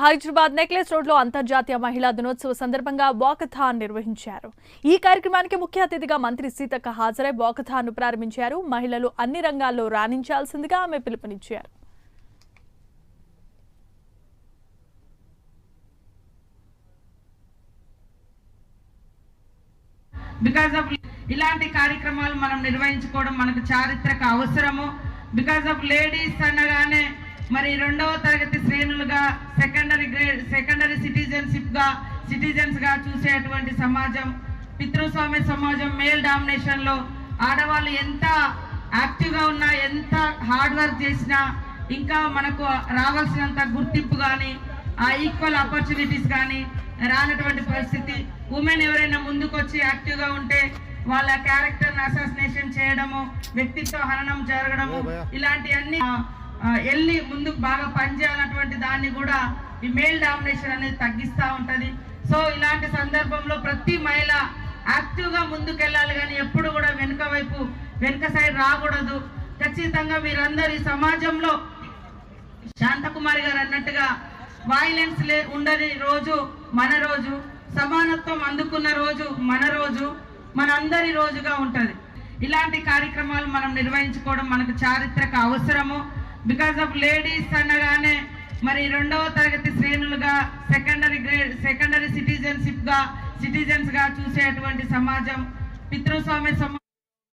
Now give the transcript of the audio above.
Hyderabad necklace రోడ్లో అంతర్జాతీయ మహిళా దినోత్సవ సందర్భంగా వాకథాన్ నిర్వహించారు. ఈ కార్యక్రమానికి ముఖ్య అతిథిగా మంత్రి సీతక్క హాజరై వాకథాన్ను ప్రారంభించారు. మహిళలు అన్ని రంగాల్లో రాణించాల్సిందిగా ఆమె పిలుపునిచ్చారు. బికాస్ ఆఫ్ ఇలాంటి కార్యక్రమాలు మనం నిర్వహించుకోవడం మనకు చారిత్రక అవసరము. బికాస్ ఆఫ్ లేడీస్ అనగానే మరి రెండవ తరగతి శ్రేణులుగా సెకండరీ గ్రేడ్ సెకండరీ సిటిజన్షిప్గా సిటిజన్స్గా చూసేటువంటి సమాజం పితృస్వామ్య సమాజం మేల్ డామినేషన్లో ఆడవాళ్ళు ఎంత యాక్టివ్గా ఉన్నా ఎంత హార్డ్ వర్క్ చేసినా ఇంకా మనకు రావాల్సినంత గుర్తింపు కానీ ఆ ఈక్వల్ ఆపర్చునిటీస్ కానీ రానటువంటి పరిస్థితి. ఉమెన్ ఎవరైనా ముందుకు వచ్చి యాక్టివ్గా ఉంటే వాళ్ళ క్యారెక్టర్ అసాసినేషన్ చేయడము వ్యక్తిత్వ హననం జరగడము ఇలాంటి అన్ని వెళ్ళి ముందుకు బాగా పనిచేయాలన్నటువంటి దాన్ని కూడా ఈ మేల్ డామినేషన్ అనేది తగ్గిస్తూ ఉంటుంది. సో ఇలాంటి సందర్భంలో ప్రతి మహిళ యాక్టివ్గా ముందుకెళ్ళాలి కానీ ఎప్పుడు కూడా వెనుక వైపు వెనుక సైడ్ రాకూడదు. ఖచ్చితంగా మీరందరూ ఈ సమాజంలో శాంతకుమారి గారు అన్నట్టుగా వైలెన్స్ లే ఉండని రోజు మన రోజు సమానత్వం అందుకున్న రోజు మన రోజు మనందరి రోజుగా ఉంటుంది. ఇలాంటి కార్యక్రమాలు మనం నిర్వహించుకోవడం మనకు చారిత్రక అవసరము. బికాస్ ఆఫ్ లేడీస్ అనగానే మరి రెండవ తరగతి శ్రేణులుగా సెకండరీ గ్రేడ్ సెకండరీ సిటిజన్షిప్గా సిటిజన్స్గా చూసేటువంటి సమాజం. పితృస్వామ్య సమాజం